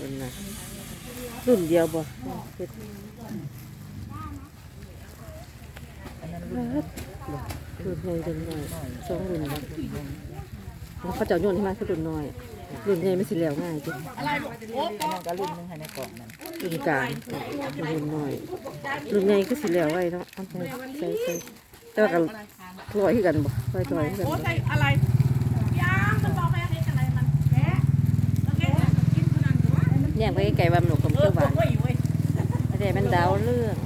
รุ่นน่ะรุ่นเดียวบ่เฮ็ดอันนั้นรุ่นรุ่นใหญ่รุ่นน้อยสองรุ่นบ่แล้วเขาเจ้าโยนให้มาคือรุ่นน้อย รุ่นใหญ่มันสิแล้วง่ายจิอะไรลูกอันนั้นก็รุ่นหนึงให้ในกล่องนั้นรุ่นกลางรุ่นน้อย รุ่นใหญ่ก็สิแล้วไว้เนาะเอาไปใส่ใส่แต่ว่าก็ลอยคือกันบ่ลอยลอยคือกันโอ้บ่ใส่อะไรยางมันบอกไปอะไรอะไรมันแกะแล้วแกะกินคนนั้น ตัวแย่งไปไกลๆว่ามันหนกกับเอเพื่ออหวานเว้ยเว้ยอะไรมันดาวเรื่อง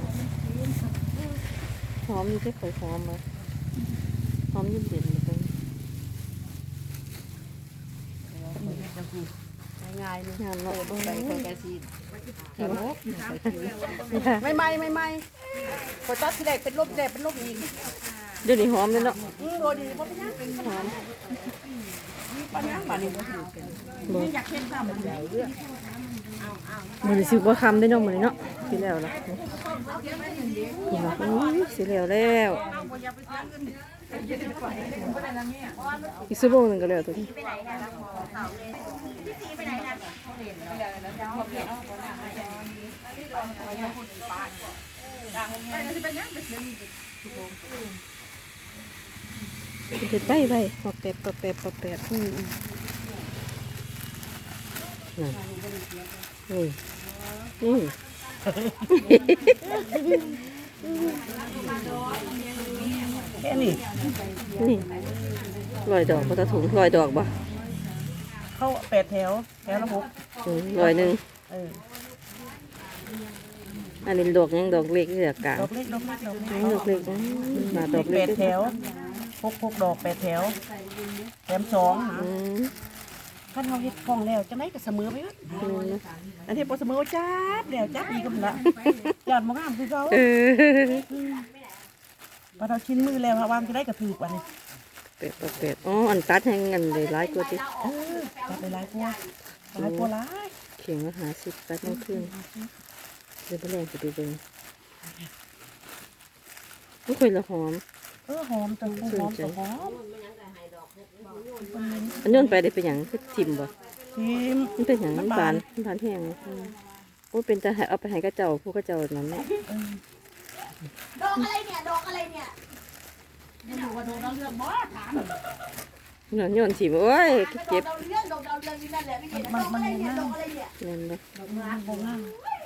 หอมอยู่ที่ข่อยหอมมาหอมยิ่งเด่นเลยง่ายเลยงานเนาะใส่คนกระซีนไม่ไม่ไม่ไม่พอตัดที่แรกเป็นลบแดดเป็นลบอีกเดี๋ยวนี้หอมเลยเนาะอืมโดดีเพราะเป็นยังเป็นหอมปัญญาบ้านนี้ก็ถือเป็นบ่อยากเห็นข้าวมันใหญ่เรื่อง มันสิบ่คำได้เนาะมันเนาะสิแล้วล่ะนี่ล่ะโอ้ยสิแล้วแล้วอีกสักโมงหนึ่งก็แล้วตัวนี้เด็ดไปไปปอบแปบปอบแปบปอบแปบอืม นั่นนี่นี่แค่นี้นี่ลอยดอกบ่ตะถุงลอยดอกบ่เข้าแปดแถวแถวละหกอืมลอยหนึ่งเอออันนี้ดอกยังดอกเล็กเลือกกลางดอกเล็กดอกเล็กดอกเล็กดอกเล็กอืมมาดอกแปเล็กดแถวหกหกดอกแปดแถวแถมสองอืม ถ้าเราเฮ็ดคล่องแล้วจังไดก็เสมอไปเบิดอืมอันที่บ่เสมอจับแล้วจับอีกก็พุ่นละยอดบ่งามคือเขาเออพอเราชิ้นมือแล้วว่างจะได้กระถือวันนี้เป็ดเป็ดอ๋ออันตัดให้เงินเลยหลายกว่าที่เออตัดไปหลายพวกหลายพวกหลายเข่งละหาสิบตัดน้ำขึ้นเดี๋ยวไปแรงไปดูเบิ่งไม่ค่อยละหอมเออหอมจังหอมจังหอม อันโย้อนไปได้เป็นอย่างคือทิมบ่ชิมมันเป็นอย่างมันบานมันบานแห้งอืมโอ้เป็นแต่ให้เอาไปให้กระเจ้าผู้กระเจ้านั้นเนาะดอกอะไรเนี่ยดอกอะไรเนี่ยนอนโย้อนทิมโอ้ยดอเจ็กบดาวเรื่องดอกดาวเรื่องนี่นั่นแหละไม่เห็นดอกอะไรเนี่ยดอกอะไรเนี่ยนั่นเลยบ่งามมันบานอืมมัน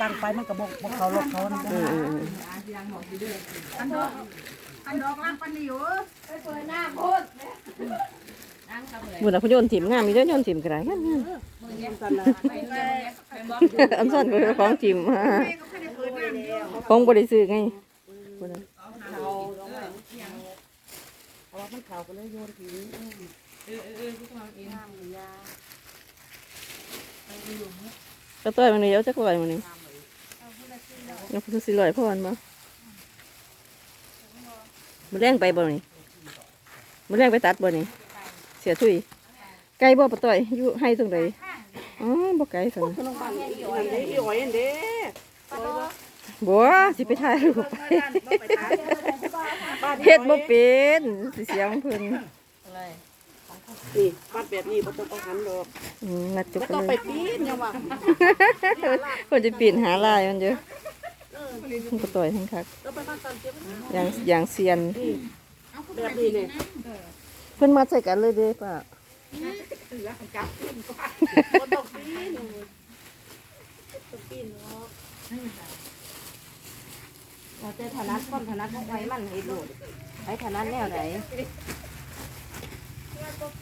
ตั้งไปมันก็บอกบอกเขาลบเขานะอืมอืมอืมอันดอกรักปันอยู่ไปเปิดหน้าโคตรบุญละพโยนถิ่มงามมีเด้อโยนถิ่มกระไรงามงามอันสั่นก็เป็นของถิ่มฮะของบริสุทธิ์ไงบุญน่ะเอามันเขาก็เลยโยนทิ้ง ก็ต่อยมันนี่เดี๋ยวจักลอยมันนี่แล้วพุทธสิลอยพ่อมันบ่มันแรงไปบ่นี่มันแรงไปตัดบ่นี่เสียทุยไกลบ่ปะต่อยอยู่ให้ตรงใดอ๋อบ่ไกลสั่นอีอ๋อยอันเด้บัวสิไปถ่ายรูปไปเฮ็ดบ่เป็นสิเสียงเพิ่น นี่ปัดแบบนี้บ่ต้องเอาหันดอกอืมนัดจุกบ่กัต้องนไปเลยปีนยังว่าเพิ่นจะปีนหาลายมันเยอะมันก็ต่อยทั้งคักต้องไปมาตอนเจ็บอย่างอย่างเซียนแบบนี้เนี่ยเพิ่นมาใส่กันเลยเด้ป้าบ่ต้องปีนเราจะถนัดความถนัดของไผมันเฮ็ดโลดไผถนัดแนวใด Well.